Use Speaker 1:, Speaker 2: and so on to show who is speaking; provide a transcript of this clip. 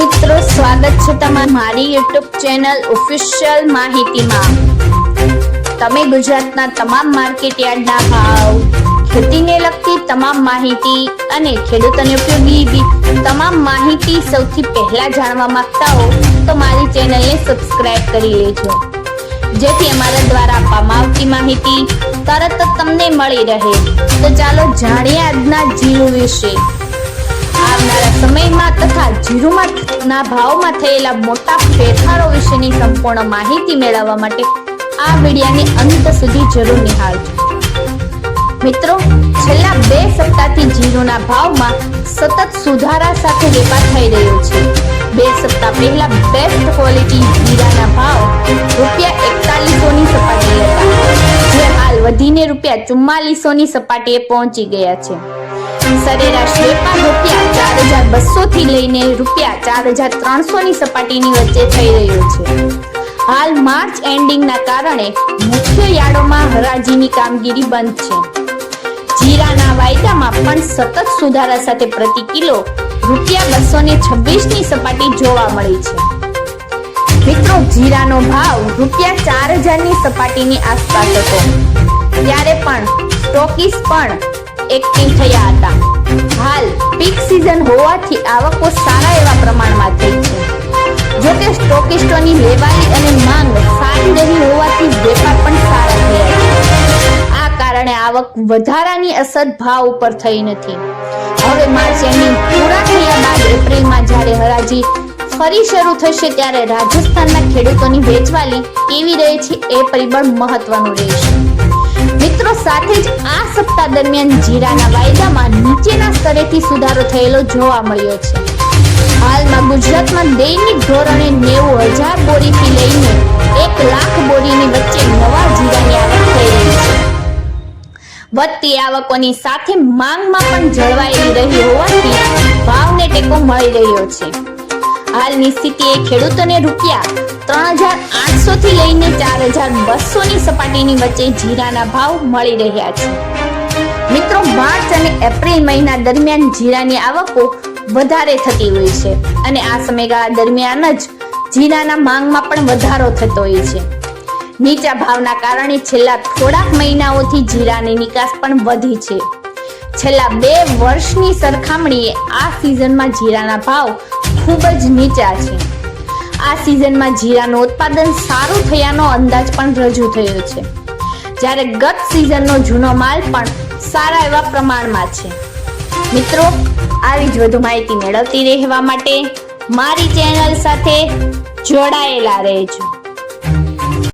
Speaker 1: મિત્રો, સ્વાગત છે તમારું મારી યુટ્યુબ ચેનલ ઓફિશિયલ માહિતીમાં. તમે ગુજરાતના તમામ માર્કેટ યાર્ડના ભાવ, ખેતીને લગતી તમામ માહિતી અને ખેડૂતોને ઉપયોગી તમામ માહિતી સૌથી પહેલા જાણવા માંગતા હો, તો મારી ચેનલને સબસ્ક્રાઇબ કરી લેજો. જેથી અમારા દ્વારા આપવામાં આવતી માહિતી તરત તમને મળી રહે. તો ચાલો જાણીએ આજના જીવ વિશે. આવનારા સમયમાં તથા ભાવમાં થયેલા મોટા ફેરફારો વિશેની સંપૂર્ણ માહિતી મેળવવા માટે આ વિડિયાને અંત સુધી જરૂર નિહાળજો. મિત્રો, છેલ્લા બે સપ્તાહથી જીરુના ભાવમાં સતત સુધારા સાથે વેપાર થઈ રહ્યો છે. બે સપ્તાહ પહેલા બેસ્ટ ક્વોલિટી જીરાના ભાવ રૂપિયા એકતાલીસોની સપાટી હતા. જે હાલ વધીને રૂપિયા ચુમ્માલીસોની સપાટીએ પહોંચી ગયા છે. સરેરાશ વેપાર રૂપિયા ચાર હજાર બસો થી લઈને રૂપિયા ચાર હજાર ત્રણસો ની સપાટીની વચ્ચે થઈ રહ્યો છે. હાલ માર્ચ એન્ડિંગના કારણે મુખ્ય યાર્ડોમાં હરાજીની કામગીરી બંધ છે. જીરાના વાયદામાં પણ સતત સુધારા સાથે પ્રતિ કિલો રૂપિયા બસો ને છવ્વીસની સપાટી જોવા મળી છે. મિત્રો, જીરાનો ભાવ રૂપિયા ચાર હજારની સપાટીની આસપાસ હતો. ત્યારે પણ સ્ટોકીસ પણ એક્ટિવ થયા હતા. હાલ પીક સિઝન હોવાથી આવકો સારા એવા પ્રમાણમાં થઈ છે. જોકે સ્ટોકિસ્ટોની લેવાલી અને માંગ સારી રહી હોવાથી વેપાર પણ સારા થયા આ કારણે આવક વધારાની અસર ભાવ ઉપર થઈ નથી. હવે માર્ચ એન્ડિંગ પૂરા થયા બાદ એપ્રિલમાં જ્યારે હરાજી ફરી શરૂ થશે ત્યારે રાજસ્થાનના ખેડૂતોની વેચવાલી કેવી રહે છે એ પરિબળ મહત્વનું રહેશે. મિત્રો, સાથે જ આ સપ્તાહ દરમિયાન જીરાના વાયદામાં નીચેના સ્તરેથી સુધારો થયેલો જોવા મળ્યો છે. હાલમાં ગુજરાતમાં દૈનિક ધોરણે નેવું હજાર બોરીથી લઈને એક લાખ બોરીની વચ્ચે નવા જીરાની આવક થઈ રહી છે. વધતી આવકોની સાથે માંગમાં પણ જળવાયેલી રહી હોવાથી ભાવને ટેકો મળી રહ્યો છે. હાલની સ્થિતિએ ખેડૂતોને રૂપિયા ત્રણ હજાર આઠસો થી લઈને ચાર હજાર બસો ની સપાટીની વચ્ચે જીરાના ભાવ મળી રહ્યા છે. મિત્રો, માર્ચ અને એપ્રિલ મહિના દરમિયાન જીરાની આવકો વધારે થતી હોય છે અને આ સમયગાળા દરમિયાન જ જીરાના માંગમાં પણ વધારો થતો હોય છે. નીચા ભાવના કારણે છેલ્લા થોડાક મહિનાઓથી જીરાની નિકાસ પણ વધી છે. છેલ્લા બે વર્ષની સરખામણીએ આ સિઝનમાં જીરાના ભાવ ખૂબ જ નીચા છે. આ સિઝનમાં જીરાનું ઉત્પાદન સારું થયાનો અંદાજ પણ રજૂ થયો છે. જ્યારે ગત સિઝનનો જૂનો માલ પણ સારા એવા પ્રમાણમાં છે. મિત્રો, આવી જ વધુ માહિતી મેળવતી રહેવા માટે મારી ચેનલ સાથે જોડાયેલા રહેજો.